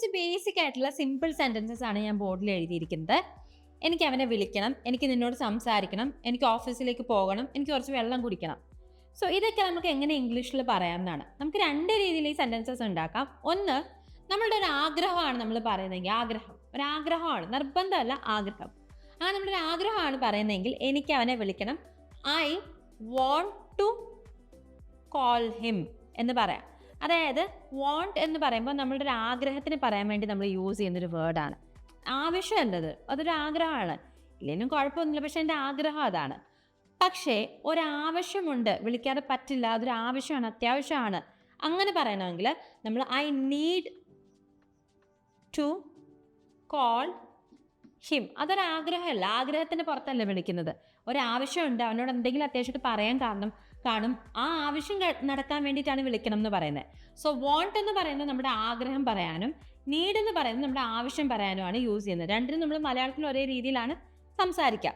കുറച്ച് ബേസിക് ആയിട്ടുള്ള simple sentences ആണ് ഞാൻ ബോർഡിൽ എഴുതിയിരിക്കുന്നത്. എനിക്ക് അവനെ വിളിക്കണം എനിക്ക് നിന്നോട് സംസാരിക്കണം എനിക്ക് ഓഫീസിലേക്ക് പോകണം എനിക്ക് കുറച്ച് വെള്ളം കുടിക്കണം. സോ ഇതൊക്കെ നമുക്ക് എങ്ങനെ ഇംഗ്ലീഷിൽ പറയാമെന്നാണ്. നമുക്ക് രണ്ട് രീതിയിൽ ഈ സെന്റൻസസ് ഉണ്ടാക്കാം. ഒന്ന് നമ്മളുടെ ഒരു ആഗ്രഹമാണ് നമ്മൾ പറയുന്നതെങ്കിൽ ആഗ്രഹം. ഒരു ആഗ്രഹമാണ് നിർബന്ധമല്ല ആഗ്രഹം. ആ നമ്മുടെ ഒരു ആഗ്രഹമാണ് പറയുന്നതെങ്കിൽ എനിക്ക് അവനെ വിളിക്കണം. I want to call him എന്ന് പറയാം. അതായത് വോണ്ട് എന്ന് പറയുമ്പോൾ നമ്മളുടെ ഒരു ആഗ്രഹത്തിന് പറയാൻ വേണ്ടി നമ്മൾ യൂസ് ചെയ്യുന്നൊരു വേർഡാണ് ആവശ്യം എന്നത് അതൊരു ആഗ്രഹമാണ്. ഇല്ലെങ്കിലും കുഴപ്പമൊന്നുമില്ല പക്ഷെ എന്റെ ആഗ്രഹം അതാണ്. പക്ഷേ ഒരാവശ്യമുണ്ട് വിളിക്കാതെ പറ്റില്ല അതൊരു ആവശ്യമാണ് അത്യാവശ്യമാണ്. അങ്ങനെ പറയണമെങ്കിൽ നമ്മൾ I need to call him അതൊരാഗ്രഹമല്ല ആഗ്രഹത്തിന്റെ പുറത്തല്ല വിളിക്കുന്നത്. ഒരാവശ്യമുണ്ട് അവനോട് എന്തെങ്കിലും അത്യാവശ്യമായിട്ട് പറയാൻ കാരണം കാണും. ആ ആവശ്യം നടത്താൻ വേണ്ടിയിട്ടാണ് വിളിക്കണം എന്ന് പറയുന്നത്. സോ വോണ്ട് എന്ന് പറയുന്നത് നമ്മുടെ ആഗ്രഹം പറയാനും നീഡ് എന്ന് പറയുന്നത് നമ്മുടെ ആവശ്യം പറയാനുമാണ് യൂസ് ചെയ്യുന്നത്. രണ്ടിനും നമ്മൾ മലയാളത്തിൽ ഒരേ രീതിയിലാണ് സംസാരിക്കുക.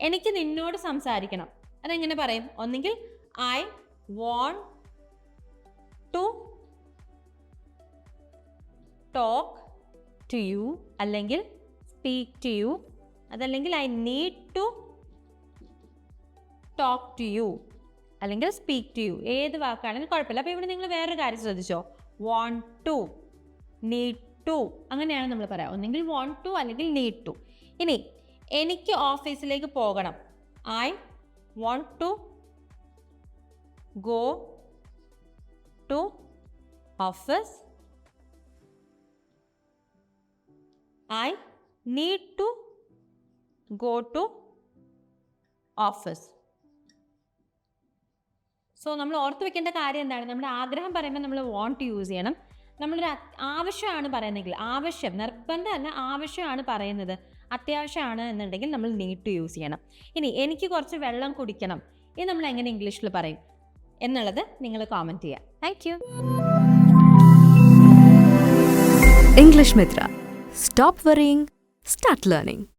എനിക്ക് നിന്നോട് സംസാരിക്കണം. അതെങ്ങനെ പറയും? ഒന്നെങ്കിൽ I want to talk to you അല്ലെങ്കിൽ സ്പീക്ക് ടു യു അതല്ലെങ്കിൽ I need to talk to you അല്ലെങ്കിൽ സ്പീക്ക് ടു യു ഏത് വാക്കാണെങ്കിലും കുഴപ്പമില്ല. അപ്പോൾ ഇവിടെ നിങ്ങൾ വേറൊരു കാര്യം ശ്രദ്ധിച്ചോ? വോണ്ട് ടു നീഡ് ടു അങ്ങനെയാണ് നമ്മൾ പറയാം. ഒന്നെങ്കിൽ വോണ്ട് ടു അല്ലെങ്കിൽ നീഡ് ടു ഇനി എനിക്ക് ഓഫീസിലേക്ക് പോകണം. I want to go to office I need to go to office so നമ്മൾ ഓർത്ത് വെക്കേണ്ട കാര്യം എന്താണ്? നമ്മുടെ ആഗ്രഹം പറയുമ്പോൾ നമ്മൾ വോണ്ട് യൂസ് ചെയ്യണം. നമ്മളൊരു ആവശ്യമാണ് പറയുന്നതെങ്കിൽ ആവശ്യം നിർബന്ധമല്ല ആവശ്യമാണ് പറയുന്നത് അത്യാവശ്യമാണ് എന്നുണ്ടെങ്കിൽ നമ്മൾ നീഡ് ടു യൂസ് ചെയ്യണം. ഇനി എനിക്ക് കുറച്ച് വെള്ളം കുടിക്കണം. ഇത് നമ്മൾ എങ്ങനെ ഇംഗ്ലീഷിൽ പറയും? എന്നുള്ളത് നിങ്ങൾ കോമന്റ് ചെയ്യുക thank you English Mitra stop worrying start learning.